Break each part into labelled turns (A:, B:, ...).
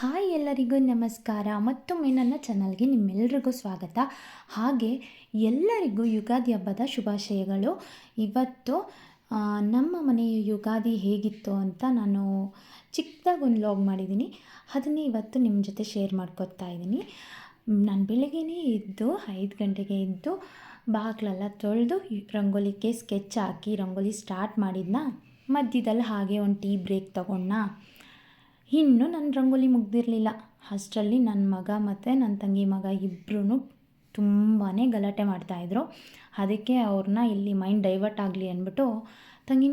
A: Hi ಎಲ್ಲರಿಗೂ ನಮಸ್ಕಾರ. ಮತ್ತೊಮ್ಮೆ ನನ್ನ ಚಾನಲ್ಗೆ ನಿಮ್ಮೆಲ್ಲರಿಗೂ ಸ್ವಾಗತ. ಹಾಗೆ ಎಲ್ಲರಿಗೂ ಯುಗಾದಿ ಹಬ್ಬದ ಶುಭಾಶಯಗಳು. ಇವತ್ತು ನಮ್ಮ ಮನೆಯ ಯುಗಾದಿ ಹೇಗಿತ್ತು ಅಂತ ನಾನು ಚಿಕ್ಕದಾಗಿ ಒಂದು ಲಾಗ್ ಮಾಡಿದ್ದೀನಿ. ಅದನ್ನೇ ಇವತ್ತು ನಿಮ್ಮ ಜೊತೆ ಶೇರ್ ಮಾಡ್ಕೊತಾ ಇದ್ದೀನಿ. ನಾನು ಬೆಳಗ್ಗೆನೇ ಎದ್ದು, ಐದು ಗಂಟೆಗೆ ಎದ್ದು, ಬಾಗಿಲೆಲ್ಲ ತೊಳೆದು ರಂಗೋಲಿಗೆ ಸ್ಕೆಚ್ ಹಾಕಿ, ರಂಗೋಲಿ ಸ್ಟಾರ್ಟ್ ಮಾಡಿದ್ನ? ಮಧ್ಯದಲ್ಲಿ ಹಾಗೆ ಒಂದು ಟೀ ಬ್ರೇಕ್ ತಗೊಂಡ ಇನ್ನು ನನ್ನ ರಂಗೋಲಿ ಮುಗ್ದಿರಲಿಲ್ಲ. ಅಷ್ಟರಲ್ಲಿ ನನ್ನ ಮಗ ಮತ್ತು ನನ್ನ ತಂಗಿ ಮಗ ಇಬ್ಬರೂ ತುಂಬಾ ಗಲಾಟೆ ಮಾಡ್ತಾಯಿದ್ರು ಅದಕ್ಕೆ ಅವ್ರನ್ನ ಇಲ್ಲಿ ಮೈಂಡ್ ಡೈವರ್ಟ್ ಆಗಲಿ ಅಂದ್ಬಿಟ್ಟು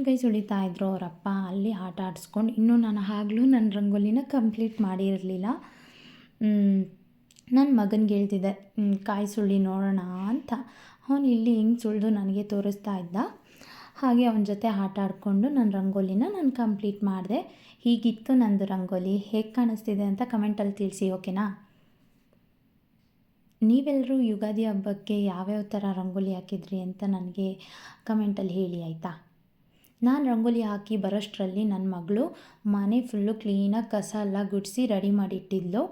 A: ಕೈ ಸುಳಿತಾ ಇದ್ರು. ಅವರಪ್ಪ ಅಲ್ಲಿ ಆಟ ಆಡಿಸ್ಕೊಂಡು ಇನ್ನೂ ನಾನು ಆಗಲೂ ನನ್ನ ರಂಗೋಲಿನ ಕಂಪ್ಲೀಟ್ ಮಾಡಿರಲಿಲ್ಲ. ನನ್ನ ಮಗನಿಗೆ ಹೇಳ್ತಿದ್ದೆ "ಹ್ಮ್, ಕಾಯಿ ಸುಳ್ಳಿ ನೋಡೋಣ ಅಂತ. ಅವನು ಇಲ್ಲಿ ಹಿಂಗೆ ಸುಳಿದು ನನಗೆ ತೋರಿಸ್ತಾ ಇದ್ದ. ಹಾಗೆ ಅವನ ಜೊತೆ ಆಟ ಆಡಿಕೊಂಡು ನನ್ನ ರಂಗೋಲಿನ ನಾನು ಕಂಪ್ಲೀಟ್ ಮಾಡಿದೆ. ಹೀಗಿತ್ತು ನಂದು ರಂಗೋಲಿ. ಹೇಗೆ ಕಾಣಿಸ್ತಿದೆ ಅಂತ ಕಮೆಂಟಲ್ಲಿ ತಿಳಿಸಿ, ಓಕೆನಾ? ನೀವೆಲ್ಲರೂ ಯುಗಾದಿ ಹಬ್ಬಕ್ಕೆ ಯಾವ್ಯಾವ ಥರ ರಂಗೋಲಿ ಹಾಕಿದ್ರಿ ಅಂತ ನನಗೆ ಕಮೆಂಟಲ್ಲಿ ಹೇಳಿ, ಆಯಿತಾ? ನಾನು ರಂಗೋಲಿ ಹಾಕಿ ಬರೋಷ್ಟರಲ್ಲಿ ನನ್ನ ಮಗಳು ಮನೆ ಫುಲ್ಲು ಕ್ಲೀನಾಗಿ ಕಸ ಎಲ್ಲ ಗುಡಿಸಿ ರೆಡಿ ಮಾಡಿಟ್ಟಿದ್ಲು.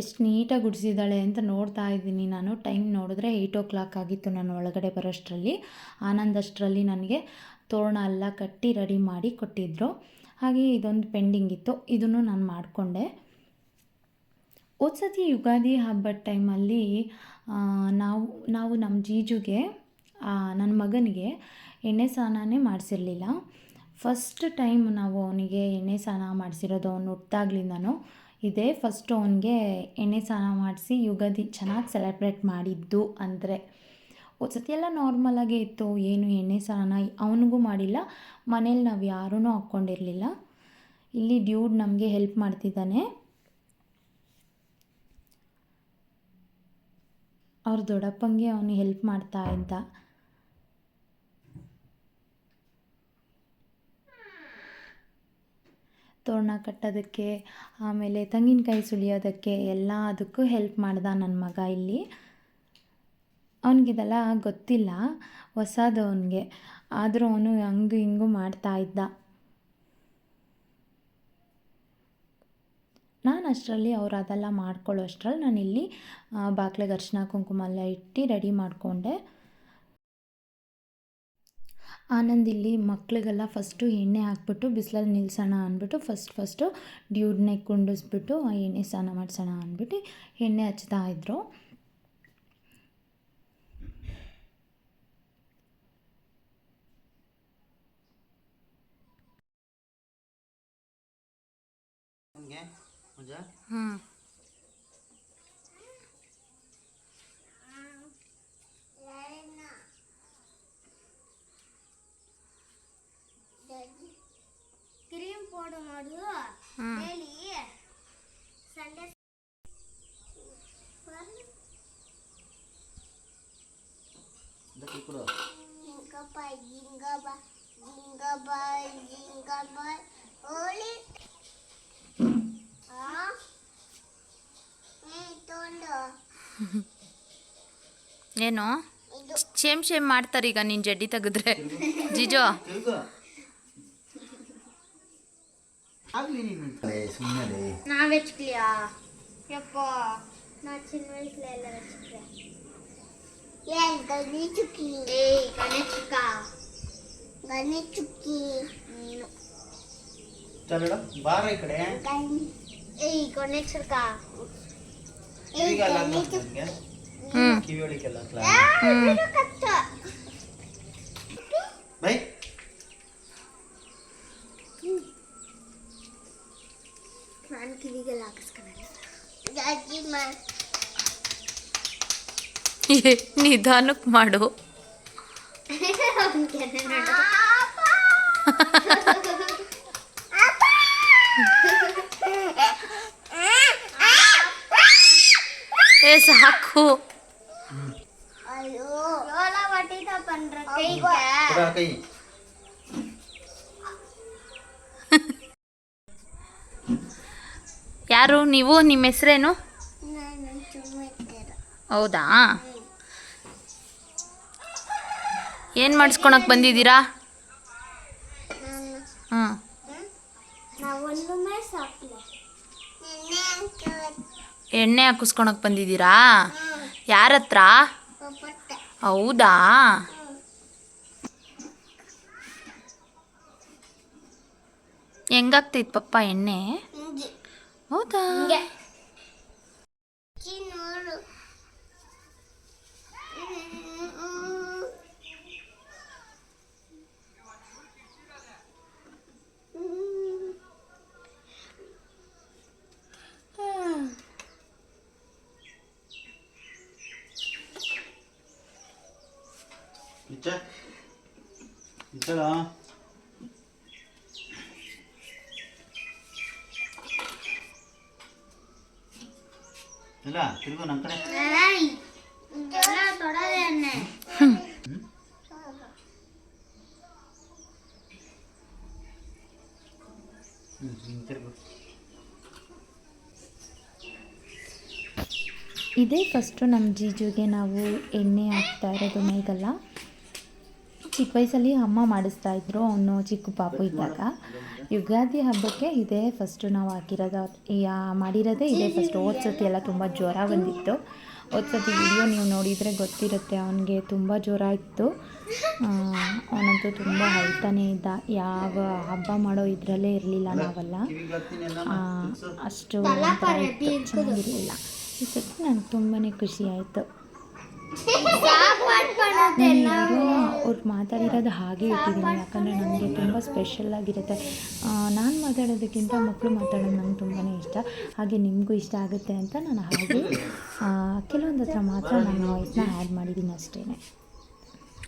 A: ಎಷ್ಟು ನೀಟಾಗಿ ಗುಡಿಸಿದ್ದಾಳೆ ಅಂತ ನೋಡ್ತಾ ಇದ್ದೀನಿ ನಾನು. ಟೈಮ್ ನೋಡಿದ್ರೆ ಏಯ್ಟ್ ಓ ಕ್ಲಾಕ್ ಆಗಿತ್ತು ನಾನು ಒಳಗಡೆ ಬರೋಷ್ಟರಲ್ಲಿ. ಆನಂದಷ್ಟರಲ್ಲಿ ನನಗೆ ತೋರಣ ಎಲ್ಲ ಕಟ್ಟಿ ರೆಡಿ ಮಾಡಿ ಕೊಟ್ಟಿದ್ದರು ಹಾಗೆ ಇದೊಂದು ಪೆಂಡಿಂಗ್ ಇತ್ತು. ಇದನ್ನು ನಾನು ಮಾಡಿಕೊಂಡೆ. ಹೋದ ಸತಿ ಯುಗಾದಿ ಹಬ್ಬದ ಟೈಮಲ್ಲಿ ನಾವು ನಾವು ನಮ್ಮ ಜೀಜುಗೆ ನನ್ನ ಮಗನಿಗೆ ಎಣ್ಣೆ ಸ್ನಾನನೇ ಮಾಡಿಸಿರಲಿಲ್ಲ. ಫಸ್ಟ್ ಟೈಮ್ ನಾವು ಅವನಿಗೆ ಎಣ್ಣೆ ಸ್ನಾನ ಮಾಡಿಸಿರೋದು ಅವನು ಹುಟ್ಟಾಗ್ಲಿಂದನೂ ಇದೇ. ಫಸ್ಟು ಅವನಿಗೆ ಎಣ್ಣೆ ಸ್ನಾನ ಮಾಡಿಸಿ ಯುಗಾದಿ ಚೆನ್ನಾಗಿ ಸೆಲೆಬ್ರೇಟ್ ಮಾಡಿದ್ದು ಅಂದರೆ. ಹೋದ ಸತಿ ಎಲ್ಲ ನಾರ್ಮಲಾಗೇ ಇತ್ತು. ಏನು ಎಣ್ಣೆ ಸ್ನಾನ ಅವನಿಗೂ ಮಾಡಿಲ್ಲ. ಮನೇಲಿ ನಾವು ಯಾರೂ ಹಾಕ್ಕೊಂಡಿರಲಿಲ್ಲ ಇಲ್ಲಿ ಡ್ಯೂಡ್ ನಮಗೆ ಹೆಲ್ಪ್ ಮಾಡ್ತಿದ್ದಾನೆ. ಅವ್ರ ದೊಡ್ಡಪ್ಪಂಗೆ ಅವನು ಹೆಲ್ಪ್ ಮಾಡ್ತಾ ಇದ್ದ. ತೋರಣ ಕಟ್ಟೋದಕ್ಕೆ, ಆಮೇಲೆ ತೆಂಗಿನಕಾಯಿ ಸುಲಿಯೋದಕ್ಕೆ ಎಲ್ಲ ಅದಕ್ಕೂ ಹೆಲ್ಪ್ ಮಾಡ್ದ ನನ್ನ ಮಗ ಇಲ್ಲಿ. ಅವನಿಗಿದೆಲ್ಲ ಗೊತ್ತಿಲ್ಲ, ಹೊಸದು ಅವನಿಗೆ. ಆದರೂ ಅವನು ಹಂಗು ಹಿಂಗು ಮಾಡ್ತಾ ಇದ್ದ. ನಾನು ಅಷ್ಟರಲ್ಲಿ ಅವ್ರು ಅದೆಲ್ಲ ಮಾಡ್ಕೊಳ್ಳೋ ಅಷ್ಟರಲ್ಲಿ ನಾನಿಲ್ಲಿ ಬಾಗಿಲಿಗೆ ಅರ್ಶಿನ ಕುಂಕುಮ ಎಲ್ಲ ಇಟ್ಟು ರೆಡಿ ಮಾಡಿಕೊಂಡೆ. ಆನಂದ್ ಇಲ್ಲಿ ಮಕ್ಳಿಗೆಲ್ಲ ಫಸ್ಟು ಎಣ್ಣೆ ಹಾಕ್ಬಿಟ್ಟು ಬಿಸಿಲಲ್ಲಿ ನಿಲ್ಸೋಣ ಅಂದ್ಬಿಟ್ಟು ಫಸ್ಟ್ ಫಸ್ಟು ಡ್ಯೂಡ್ನೆ ಕುಂಡಿಸ್ಬಿಟ್ಟು ಆ ಎಣ್ಣೆ ಸ್ನಾನ ಮಾಡಿಸೋಣ ಅಂದ್ಬಿಟ್ಟು ಎಣ್ಣೆ ಹಚ್ತಾ ಇದ್ದರು
B: ಹಂಗೆ
C: ಮಾಡು ಡೈಲಿ ಸಂಡೆ ಜಿಂಗಪ್ಪ ಹೋಳಿ.
D: ಏನು?
C: ಸೇಮ್
D: ಶೇಮ್ ಶೇಮ್ ಮಾಡ್ತಾರೆ ಈಗ ನೀನು ಜಡ್ಡಿ ತೆಗೆದ್ರೆ. ಜಿಜೋ.
B: ಆಗ್ಲಿ ನೀನು ಸುಮ್ಮನೆ
C: ನಾವ್ ಹೆಚ್ಕ್ಲಿಯಾ ಯಪ್ಪ ನಾ ಚಿನ್ನ ವಯಸ್ಸಲ್ಲಿ ಎಲ್ಲ ಹೆಚ್ಕ್ಲೆ ಏನ್ ಗಣಿ ಚುಕ್ಕಿ ಏ ಗಣಿ ಚುಕ್ಕ ಗಣಿ ಚುಕ್ಕಿ ನೀನು
B: ಚಲೋ ಬಾರ ಈ ಕಡೆ
C: ಗಣಿ ಏಯ್ ಗಣಿ ಚುಕ್ಕ
B: ಕಿವಿಗೆ ಅಲ್ಲ
C: ಗಣಿ
B: ನನಗೆ
D: ಹ್ಞೂ
B: ಕಿವಿ ಒಳಿಕೆಲ್ಲ
D: ಹ್ಞೂ
C: ಕಚ್ಚ
B: ಬೈ
C: ನಾನು ಕಿವಿಗೆಲ್ಲ ಹಾಕಿಸ್ಕೊಳ್ಳಲ್ಲ ಜಾಜಿ ಮಾ
D: ನಿಧಾನಕ್ಕೆ ಮಾಡು ಏ ಸಾಕು
C: ಅಯ್ಯೋ ಯೋಲ ಬಟ್ಟಿದ ಪಂಡ್ರ ಕೈಗೆ
D: ಯಾರು? ನೀವು ನಿಮ್ಮ ಹೆಸರೇನು? ಹೌದಾ? ಏನು ಮಾಡಿಸ್ಕೊಳಕ್ಕೆ ಬಂದಿದ್ದೀರಾ? ಎಣ್ಣೆ ಹಾಕಿಸ್ಕೊಳಕ್ ಬಂದಿದ್ದೀರಾ? ಯಾರ ಹತ್ರ ಹೌದಾ? ಹೆಂಗಾಗ್ತೈತ್ ಪಪ್ಪ ಎಣ್ಣೆ?
C: ಹಿಂಗೆ
D: ಹೌದಾ
C: ಹಿಂಗೆ ಅಜ್ಜಿ ನೋಡು
B: ಇಚ್ಚ ಇಚ್ಚಳ ಇಲ್ಲ ತಿರ್ಗು ನನ್ನ ಕಡೆ
C: ಏಯ್, ಇದೆಲ್ಲ ತೊಡದೆ ಎಣ್ಣೆ
B: ತಿರುಗು ನಮ್ಮ ಕಡೆ.
A: ಇದೇ ಫಸ್ಟು ನಮ್ಮ ಜೀಜುಗೆ ನಾವು ಎಣ್ಣೆ ಹಾಕ್ತಾ ಇರೋದು ಮೈಗೆಲ್ಲ ಚಿಕ್ಕ ವಯಸ್ಸಲ್ಲಿ ಅಮ್ಮ ಮಾಡಿಸ್ತಾ ಇದ್ರು ಅವನು ಚಿಕ್ಕ ಪಾಪು ಇದ್ದಾಗ. ಯುಗಾದಿ ಹಬ್ಬಕ್ಕೆ ಇದೇ ಫಸ್ಟು ನಾವು ಹಾಕಿರೋದು. ಯಾ ಮಾಡಿರೋದೇ ಇದೇ ಫಸ್ಟ್ ಹೋದ ಸತಿ ಎಲ್ಲ ತುಂಬ ಜ್ವರ ಬಂದಿತ್ತು. ಹೋದ ಸತಿ ವಿಡಿಯೋ ನೀವು ನೋಡಿದರೆ ಗೊತ್ತಿರುತ್ತೆ ಅವನಿಗೆ ತುಂಬ ಜ್ವರ ಇತ್ತು. ಅವನಂತೂ ತುಂಬ ಅಳ್ತಾನೆ ಇದ್ದ. ಯಾವ ಹಬ್ಬ ಮಾಡೋ ಇದರಲ್ಲೇ ಇರಲಿಲ್ಲ ನಾವೆಲ್ಲ. ಅಷ್ಟು ಚೆನ್ನಾಗಿರಲಿಲ್ಲ. ಈ ಸತಿ ನನಗೆ ತುಂಬಾ ಖುಷಿ ಆಯಿತು. ನಾನು ಅವ್ರು ಮಾತಾಡಿರೋದು ಹಾಗೆ ಇಟ್ಟಿದ್ದೀನಿ ಯಾಕಂದರೆ ನನಗೆ ತುಂಬ ಸ್ಪೆಷಲ್ ಆಗಿರುತ್ತೆ. ನಾನು ಮಾತಾಡೋದಕ್ಕಿಂತ ಮಕ್ಕಳು ಮಾತಾಡೋದು ನಂಗೆ ತುಂಬಾ ಇಷ್ಟ. ಹಾಗೆ ನಿಮಗೂ ಇಷ್ಟ ಆಗುತ್ತೆ ಅಂತ ನಾನು ಹಾಗೆ ಕೆಲವೊಂದು ಹತ್ರ ಮಾತ್ರ ನಾನು ವಾಯ್ಸ್ನ ಆ್ಯಡ್ ಮಾಡಿದ್ದೀನಿ ಅಷ್ಟೇ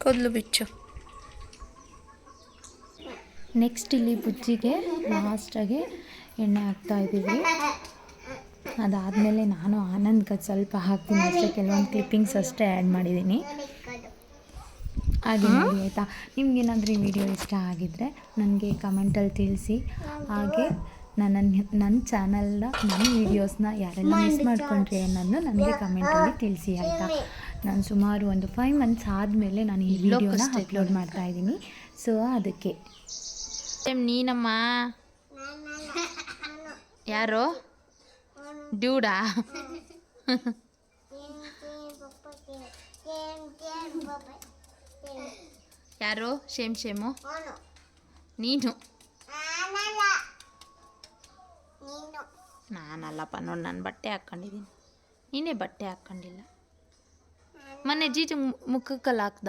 D: ಕೊದಲು ಬಿಚ್ಚು.
A: ನೆಕ್ಸ್ಟ್ ಇಲ್ಲಿ ಬುಜ್ಜಿಗೆ ಲಾಸ್ಟಾಗೆ ಎಣ್ಣೆ ಹಾಕ್ತಾ ಇದ್ದೀವಿ. ಅದಾದಮೇಲೆ ನಾನು ಆನಂದ್ಗೆ ಸ್ವಲ್ಪ ಹಾಕ್ತೀನಿ ಅಷ್ಟೇ ಕೆಲವೊಂದು ಕ್ಲಿಪ್ಪಿಂಗ್ಸ್ ಅಷ್ಟೇ ಆ್ಯಡ್ ಮಾಡಿದ್ದೀನಿ. ಹಾಗೆ ನೋಡಿ ಆಯಿತಾ? ನಿಮ್ಗೇನಾದರೂ ಈ ವಿಡಿಯೋ ಇಷ್ಟ ಆಗಿದ್ದರೆ ನನಗೆ ಕಮೆಂಟಲ್ಲಿ ತಿಳಿಸಿ. ಹಾಗೆ ನನ್ನ ನನ್ನ ಚಾನಲ್ನ ನನ್ನ ವೀಡಿಯೋಸ್ನ ಯಾರೆಲ್ಲ ಮಿಸ್ ಮಾಡ್ಕೊಂಡ್ರಿ ಅನ್ನೋದನ್ನು ನನಗೆ ಕಮೆಂಟಲ್ಲಿ ತಿಳಿಸಿ ಆಯಿತಾ? ನಾನು ಸುಮಾರು ಒಂದು ಫೈವ್ ಮಂತ್ಸ್ ಆದಮೇಲೆ ನಾನು ಈ ವಿಡಿಯೋನ ಅಪ್ಲೋಡ್ ಮಾಡ್ತಾ ಇದ್ದೀನಿ. ಸೊ ಅದಕ್ಕೆ.
D: ನೀನಮ್ಮ? ಯಾರು? ಡ್ಯೂಡಾ ಯಾರು? Shame shame? ನೀನು. ನಾನಲ್ಲಪ್ಪ ನೋಡಿ ನಾನು ಬಟ್ಟೆ ಹಾಕ್ಕೊಂಡಿದ್ದೀನಿ. ನೀನೇ ಬಟ್ಟೆ ಹಾಕ್ಕೊಂಡಿಲ್ಲ. ಮೊನ್ನೆ ಜೀಜು ಮುಖಕ್ಕಲ್ಲಿ ಹಾಕ್ದ.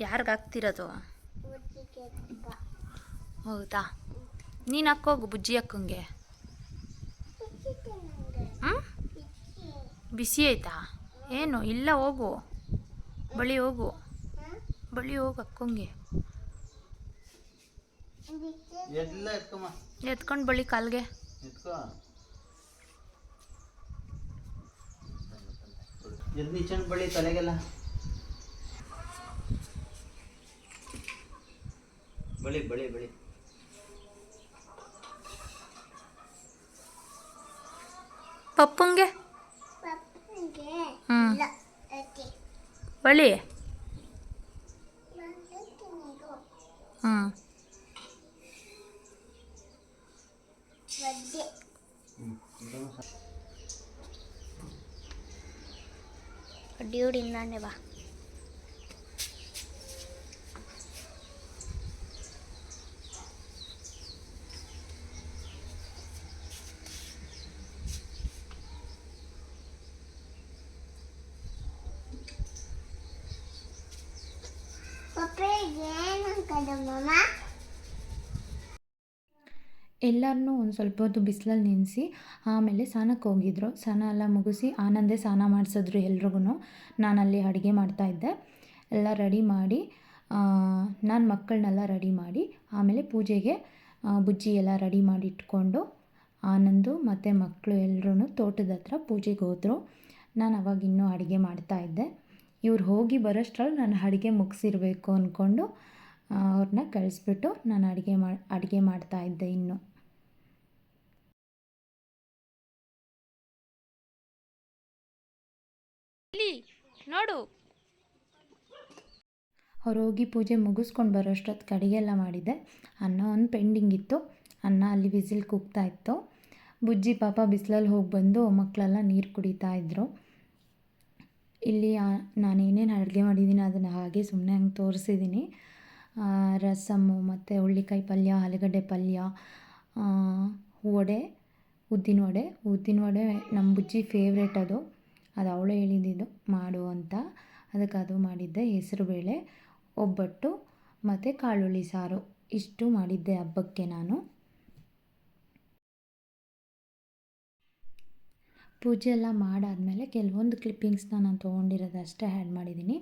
D: ಯಾರಿಗೆ
C: ಪಪ್ಪ
D: ಹೌದಾ? ನೀನು ಹಾಕೋಗು ಬುಜ್ಜಿ ಅಕ್ಕಂಗೆ?
C: ನಂಗೆ
D: ಹ್ಞೂ ಬಿಸಿ ಆಯ್ತಾ? ಏನು? ಇಲ್ಲ ಹೋಗು. ಬಳಿ ಹೋಗು. ಬಳಿ ಹೋಗು ಅಕ್ಕಂಗೆ. ಎತ್ಕೊಂಡು ಬಳಿ ಕಾಲ್ಗೆ.
B: ಬಳಿ ತಲೆಗೆಲ್ಲ. ಬಳಿ ಬಳಿ ಬಳಿ
D: ಪಪ್ಪಂಗೆ
C: ಪಪ್ಪನಿಗೆ
D: ಹ್ಞೂ
C: ಇಲ್ಲ ಅಕ್ಕಿ
D: ಬಳಿ
C: ನಾನು ತಿನ್ನಿರು
D: ಹ್ಞೂ
C: ಒದ್ದೆ ಡ್ಯೂಡಿಂದಾನೆ ಬಾ ಪಪ್ಪೆ ಏನು ಕದಮ್ಮಮ್ಮ
A: ಎಲ್ಲರನ್ನೂ ಒಂದು ಸ್ವಲ್ಪ ಹೊತ್ತು ಬಿಸಿಲಲ್ಲಿ ನೆನೆಸಿ ಆಮೇಲೆ ಸ್ನಾನಕ್ಕೆ ಹೋಗಿದ್ರು. ಸ್ನಾನ ಎಲ್ಲ ಮುಗಿಸಿ ಆನಂದೇ ಸ್ನಾನ ಮಾಡಿಸಿದ್ರು ಎಲ್ರಿಗೂ ನಾನಲ್ಲಿ ಅಡುಗೆ ಮಾಡ್ತಾಯಿದ್ದೆ ಎಲ್ಲ ರೆಡಿ ಮಾಡಿ ನಾನು ಮಕ್ಕಳನ್ನೆಲ್ಲ ರೆಡಿ ಮಾಡಿ, ಆಮೇಲೆ ಪೂಜೆಗೆ ಬುಜ್ಜಿ ಎಲ್ಲ ರೆಡಿ ಮಾಡಿ ಇಟ್ಕೊಂಡು ಆನಂದು ಮತ್ತು ಮಕ್ಕಳು ಎಲ್ಲರೂ ತೋಟದ ಹತ್ರ ಪೂಜೆಗೆ ಹೋದರು. ನಾನು ಅವಾಗ ಇನ್ನೂ ಅಡುಗೆ ಮಾಡ್ತಾಯಿದ್ದೆ ಇವ್ರು ಹೋಗಿ ಬರೋಷ್ಟ್ರಲ್ಲಿ ನಾನು ಅಡುಗೆ ಮುಗಿಸಿರ್ಬೇಕು ಅಂದ್ಕೊಂಡು ಅವ್ರನ್ನ ಕಳಿಸ್ಬಿಟ್ಟು ನಾನು ಅಡುಗೆ ಮಾಡಿ ಅಡುಗೆ ಮಾಡ್ತಾಯಿದ್ದೆ ಇನ್ನು.
D: ಇಲ್ಲಿ. ನೋಡು.
A: ಅವ್ರು ಹೋಗಿ ಪೂಜೆ ಮುಗಿಸ್ಕೊಂಡು ಬರೋಷ್ಟೊತ್ತು ಕಡಿಗೆ ಎಲ್ಲ ಮಾಡಿದ್ದೆ ಅನ್ನ ಒಂದು ಪೆಂಡಿಂಗ್ ಇತ್ತು. ಅನ್ನ ಅಲ್ಲಿ ವಿಸಿಲ್ ಕೂಗ್ತಾ ಇತ್ತು. ಬುಜ್ಜಿ ಪಾಪ ಬಿಸಿಲಲ್ಲಿ ಹೋಗಿ ಬಂದು ಮಕ್ಕಳೆಲ್ಲ ನೀರು ಕುಡಿತಾ ಇದ್ದರು ಇಲ್ಲಿ ನಾನು ಏನೇನು ಅಡುಗೆ ಮಾಡಿದ್ದೀನಿ ಅದನ್ನು ಹಾಗೆ ಸುಮ್ಮನೆ ಹಂಗೆ ತೋರಿಸಿದ್ದೀನಿ ರಸಮ್ಮು ಮತ್ತು ಹುಳ್ಳಿಕಾಯಿ ಪಲ್ಯ, ಆಲೂಗಡ್ಡೆ ಪಲ್ಯ ವಡೆ, ಉದ್ದಿನ ವಡೆ. ಉದ್ದಿನ ವಡೆ ನಮ್ಮ ಬುಜ್ಜಿ ಫೇವ್ರೇಟ್ ಅದು. ಅದು ಅವಳೇ ಹೇಳಿದ್ದು ಮಾಡು ಅಂತ. ಅದಕ್ಕೆ ಅದು ಮಾಡಿದ್ದೆ ಹೆಸರುಬೇಳೆ ಒಬ್ಬಟ್ಟು ಮತ್ತು ಕಾಳುಳ್ಳಿ ಸಾರು. ಇಷ್ಟು ಮಾಡಿದ್ದೆ ಹಬ್ಬಕ್ಕೆ ನಾನು. ಪೂಜೆ ಎಲ್ಲ ಮಾಡಾದಮೇಲೆ ಕೆಲವೊಂದು ಕ್ಲಿಪ್ಪಿಂಗ್ಸ್ನ ನಾನು ತೊಗೊಂಡಿರೋದು ಅಷ್ಟೇ ಆ್ಯಡ್ ಮಾಡಿದ್ದೀನಿ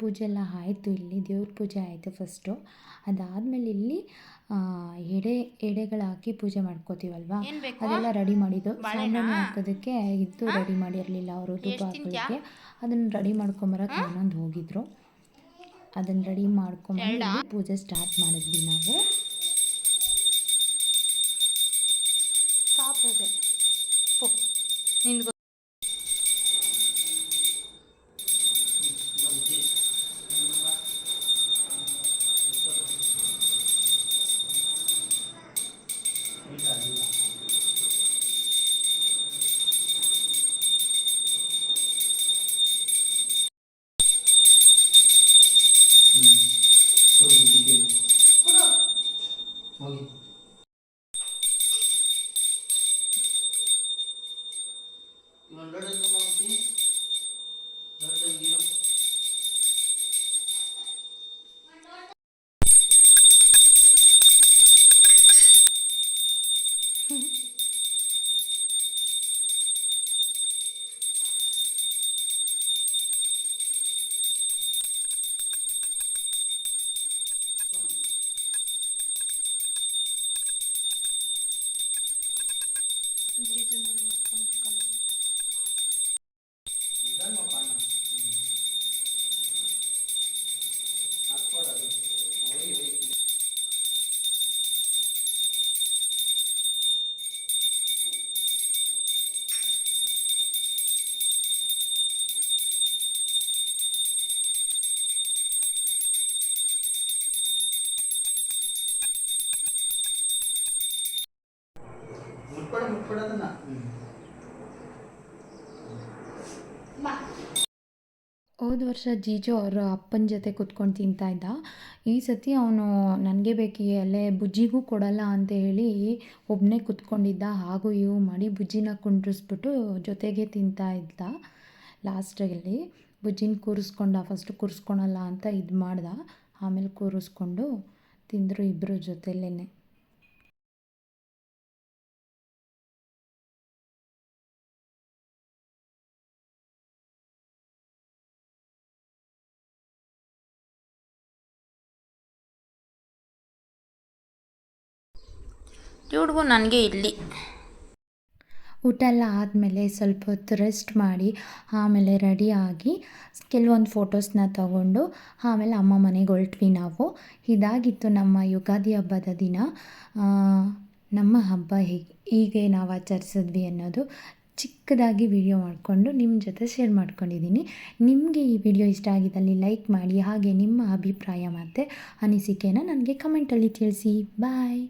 A: ಪೂಜೆ ಎಲ್ಲ ಆಯಿತು ಇಲ್ಲಿ ದೇವ್ರ ಪೂಜೆ ಆಯಿತು ಫಸ್ಟು ಅದಾದಮೇಲೆ ಇಲ್ಲಿ ಎಡೆ ಎಡೆಗಳು ಹಾಕಿ ಪೂಜೆ ಮಾಡ್ಕೋತೀವಲ್ವಾ? ಅದೆಲ್ಲ ರೆಡಿ ಮಾಡಿದ್ದು.
D: ಬಾಳೆನಾ?
A: ಹಾಕೋದಕ್ಕೆ ಇದು ರೆಡಿ ಮಾಡಿರಲಿಲ್ಲ ಅವರು ತುಪ್ಪ? ಹಾಕೋದಕ್ಕೆ ಅದನ್ನು ರೆಡಿ ಮಾಡ್ಕೊಂಬರಕ್ಕೆ ಇನ್ನೊಂದು ಹೋಗಿದ್ರು. ಅದನ್ನು ರೆಡಿ ಮಾಡ್ಕೊಂಬಂದು ಪೂಜೆ ಸ್ಟಾರ್ಟ್ ಮಾಡಿದ್ವಿ ನಾವು.
D: ನಿನ್ಗೊ
B: No, no, no, no.
A: ಹೋದ ವರ್ಷ ಜೀಜು ಅವರ ಅಪ್ಪನ ಜೊತೆ ಕುತ್ಕೊಂಡು ತಿಂತಾ ಇದ್ದ. ಈ ಸತಿ ಅವನು ನನಗೆ ಬೇಕು ಅಲ್ಲೇ ಬುಜ್ಜಿಗೂ ಕೊಡಲ್ಲ ಅಂತ ಹೇಳಿ ಒಬ್ಬನೇ ಕುತ್ಕೊಂಡಿದ್ದ. ಹಾಗೂ ಇವು ಮಾಡಿ ಬುಜ್ಜಿನ ಕುಂಡ್ರಿಸ್ಬಿಟ್ಟು ಜೊತೆಗೆ ತಿಂತಾ ಇದ್ದ ಲಾಸ್ಟಲ್ಲಿ. ಬುಜ್ಜಿನ ಕೂರಿಸ್ಕೊಂಡ ಫಸ್ಟು ಕೂರಿಸ್ಕೊಳಲ್ಲ ಅಂತ ಇದು ಮಾಡ್ದ. ಆಮೇಲೆ ಕೂರಿಸ್ಕೊಂಡು ತಿಂದರು ಇಬ್ಬರು ಜೊತೆಲೇ
D: ಇವ್ರಿಗೂ ನನಗೆ ಇಲ್ಲಿ.
A: ಊಟ ಎಲ್ಲ ಆದಮೇಲೆ ಸ್ವಲ್ಪ ಹೊತ್ತು ರೆಸ್ಟ್ ಮಾಡಿ, ಆಮೇಲೆ ರೆಡಿಯಾಗಿ ಕೆಲವೊಂದು ಫೋಟೋಸ್ನ ತಗೊಂಡು, ಆಮೇಲೆ ಅಮ್ಮ ಮನೆಗೆ ಹೊರಟ್ವಿ ನಾವು. ಇದಾಗಿತ್ತು ನಮ್ಮ ಯುಗಾದಿ ಹಬ್ಬದ ದಿನ. ನಮ್ಮ ಹಬ್ಬ ಹೇಗೆ, ಹೀಗೆ ನಾವು ಆಚರಿಸಿದ್ವಿ ಅನ್ನೋದು ಚಿಕ್ಕದಾಗಿ ವಿಡಿಯೋ ಮಾಡಿಕೊಂಡು ನಿಮ್ಮ ಜೊತೆ ಶೇರ್ ಮಾಡ್ಕೊಂಡಿದ್ದೀನಿ ನಿಮಗೆ ಈ ವಿಡಿಯೋ ಇಷ್ಟ ಆಗಿದ್ದಲ್ಲಿ ಲೈಕ್ ಮಾಡಿ, ಹಾಗೆ ನಿಮ್ಮ ಅಭಿಪ್ರಾಯ ಮತ್ತು ಅನಿಸಿಕೆನ ನನಗೆ ಕಮೆಂಟಲ್ಲಿ ತಿಳಿಸಿ. ಬಾಯ್